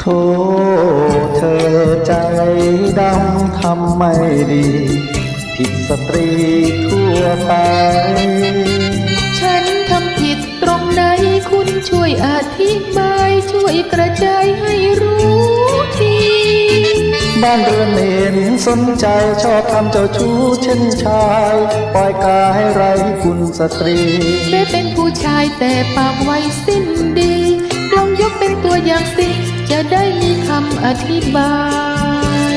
โทษเธอใจดำทำไม่ดี ผิดสตรีทั่วไป ฉันทำผิดตรงไหนคุณช่วยอธิบายช่วยกระจายให้รู้ทีบ้านเรือนเห็นสนใจชอบทำเจ้าชู้เช่นชายปล่อยกายไร้คุณสตรีไม้เป็นผู้ชายแต่ปากไว้สิ้น ได้มีคำอธิบาย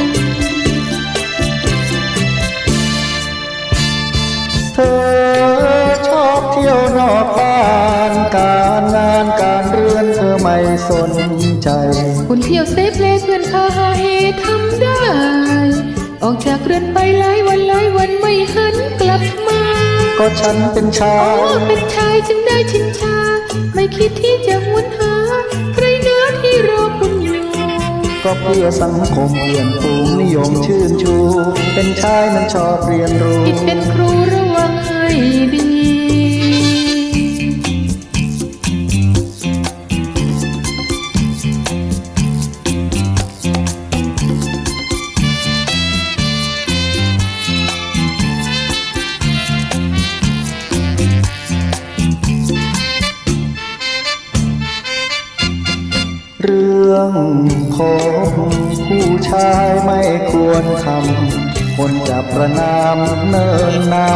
เธอชอบเที่ยวนอกบ้านการงานการเรือนเธอไม่สนใจ คุณเที่ยวเซฟเลเพื่อนพาหาเฮทำได้ ออกจากเรือนไปหลายวันหลายวันไม่หันกลับมา ก็ฉันเป็นชาอ๋อยเป็นชายจึงได้ชินชา ไม่คิดที่จะหว อบเพื่อสังคมเพื่อนฝูงนิยมชื่นชู เป็นชายมันชอบเรียนรู้ผิดเป็นครูร เรื่องคบผู้ชายไม่ควรทำคนจะประนามเนิ่นนา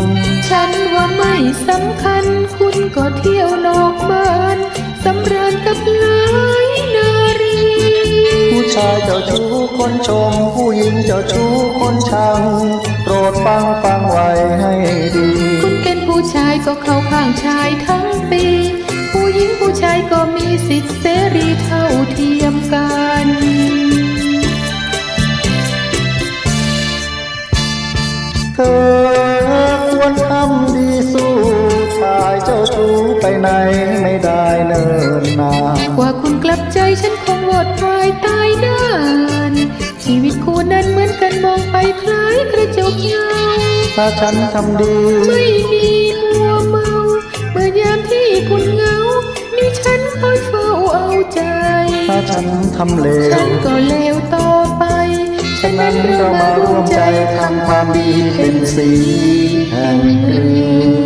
นฉันว่าไม่สำคัญคุณก็เที่ยวนอกบ้านสำราญกับหลายนารี ผู้ชายเจ้าชู้คนชม ผู้หญิงเจ้าชู้คนชัง โปรดฟังฟังไว้ให้ดี คุณเป็นผู้ชายก็เข้าข้างชายทั้งปี ผู้หญิงผู้ชายก็มีสิทธิเสรีเท่าเทียมกันเธอควรทำดีสู้ชายเจ้าชู้ไปไหนไม่ได้เนิ่นนานกว่าคุณกลับใจฉันคงวอดวายตายนานชีวิตคู่นั้นเหมือนกันมองไปคล้ายกระจกเงาถ้าฉันทำดีไม่มี คอยเฝ้าเอาใจ ถ้าฉันทำเลฉัวนก็เลวต่อไปฉะนั้นเรามาร่วมใจทำความดีเป็นสีแห่งเรือน